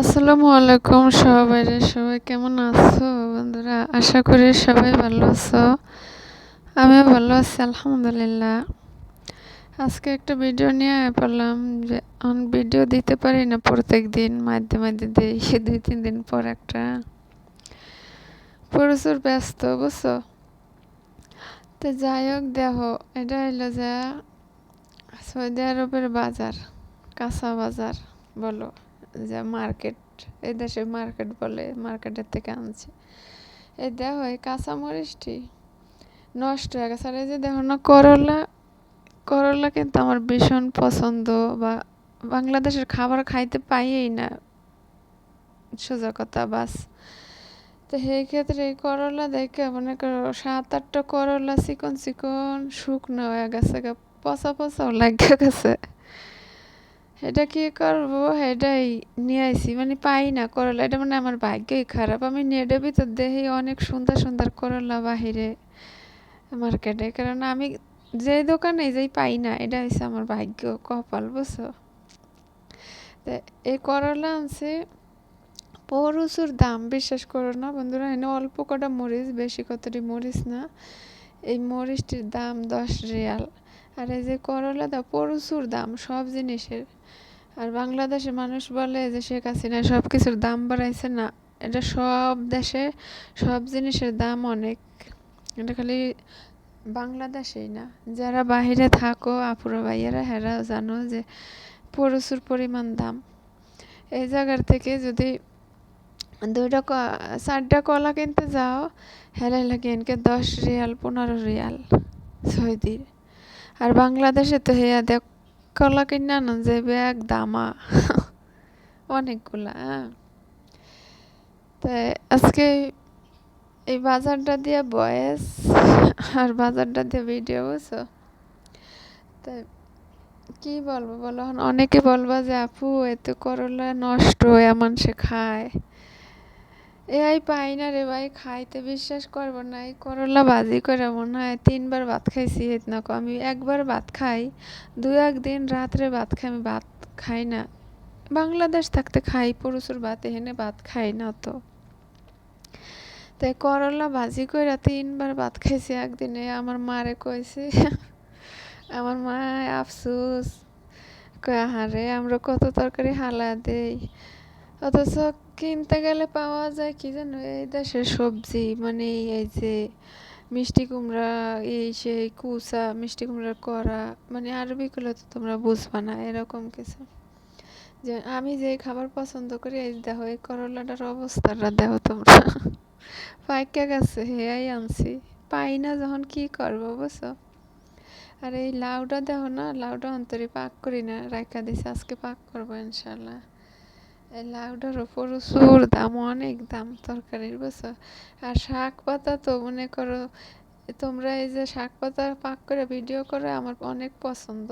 আসসালামু আলাইকুম সবাই সবাই কেমন আছো বন্ধুরা? আশা করি সবাই ভালো আছো। আমিও ভালো আছি, আলহামদুলিল্লাহ। আজকে একটা ভিডিও নিয়ে পারলাম যে ভিডিও দিতে পারি না প্রত্যেক দিন মাঝে মাঝে দিই দুই, তিন দিন পর একটা। প্রচুর ব্যস্ত, বুঝছ? তো যাই হোক, দেখো, এটা হলো যে, সৌদি আরবের বাজার, কাঁচা বাজার, বলো। যে মার্কেট এই দেশে মার্কেট বলে মার্কেটের থেকে আনছে। এই দেখো এই কাঁচামরিচটি নষ্ট হয়ে গেছে। আর এই যে দেখো না, করলা করলা কিন্তু আমার ভীষণ পছন্দ বা বাংলাদেশের খাবার খাইতে পাইই না। সোজা কথা, বাস। তো সেই ক্ষেত্রে এই করলা দেখে মনে করো সাত, আটটা করলা চিকন চিকন শুকনো হয়ে গেছে পচা, পচাও লাগে গেছে। এটা কি করব? এটাই নিয়ে আইসি মানে পাই না করলা। এটা মানে আমার ভাগ্যই খারাপ। আমি নেটের ভিতর দেখি অনেক সুন্দর সুন্দর করলা বাহিরে মার্কেটে কারণ আমি যে দোকানে যেই পাই না, এটা হচ্ছে আমার ভাগ্য কপাল, বুঝছ? তো এই করলা আনছে। প্রচুর দাম, বিশ্বাস করো না বন্ধুরা। এনে অল্প কটা মরিচ, বেশি কতটি মরিচ না? এই মরিচটির দাম দশ রিয়াল। আর এই যে করলা দা প্রচুর দাম, সব জিনিসের। আর বাংলাদেশের মানুষ বলে যে শেখ হাসিনা সব কিছুর দাম বাড়াইছে না, এটা সব দেশে সব জিনিসের দাম অনেক। এটা খালি বাংলাদেশেই না, যারা বাহিরে থাকো আপুরা ভাইয়েরা হেরা জানো যে প্রচুর পরিমাণ দাম। এই জায়গার থেকে যদি দুইটা চারটা কলা কিনতে যাও হেলাই লাগে এনকে দশ রিয়াল, পনেরো রিয়াল সৌদির। আর বাংলাদেশে তো হেয়া দেখ, কলা কিনে না যে এক দামা অনেকগুলা হ্যাঁ। তাই আজকে এই বাজারটা দিয়ে বয়েস, আর বাজারটা দিয়ে ভিডিও, বুঝছ? তাই কি বলব বলো, অনেকে বলবা যে, আপু, এত করলা নষ্ট, এমন সে খায়। এই পাই না রে ভাই, খাইতে বিশ্বাস করব না। এই করলা ভাজি করে মনে হয় তিনবার ভাত খাইছি, হেত না আমি একবার ভাত খাই দু একদিন রাত্রে ভাত খাই, আমি ভাত খাই না। বাংলাদেশ থাকতে খাই, প্রচুর ভাত, এখানে ভাত খাই না তো। তাই করলা ভাজি করে তিনবার ভাত খাইছি একদিনে, আমার মারে কইছে, আমার মা আফসুস হারে আমরা কত তরকারি হালা দেই। অথচ কিনতে গেলে পাওয়া যায় কি জানো? এই দেশের সবজি মানে এই যে মিষ্টি কুমড়া, এই সেই কুচা মিষ্টি কুমড়ার করা মানে আরবিগুলো তো তোমরা বুঝবা না, এরকম কিছু। যে আমি যে খাবার পছন্দ করি, এই দেখো, এই করলাটার অবস্থাটা দেখো তোমরা। পাইকা গেছে হেয়াই আনছি। পাই না যখন কি করব বুঝছ? আর এই লাউটা দেখো না লাউটা অন্তরে পাক করি না রাখা দিছে, আজকে পাক করব ইনশাল্লাহ। ওপর প্রচুর দাম অনেক দাম তরকারির, বুঝছ? আর শাক পাতা তো মনে করো, তোমরা এই যে শাক পাতা পাক করে ভিডিও করে, আমার অনেক পছন্দ।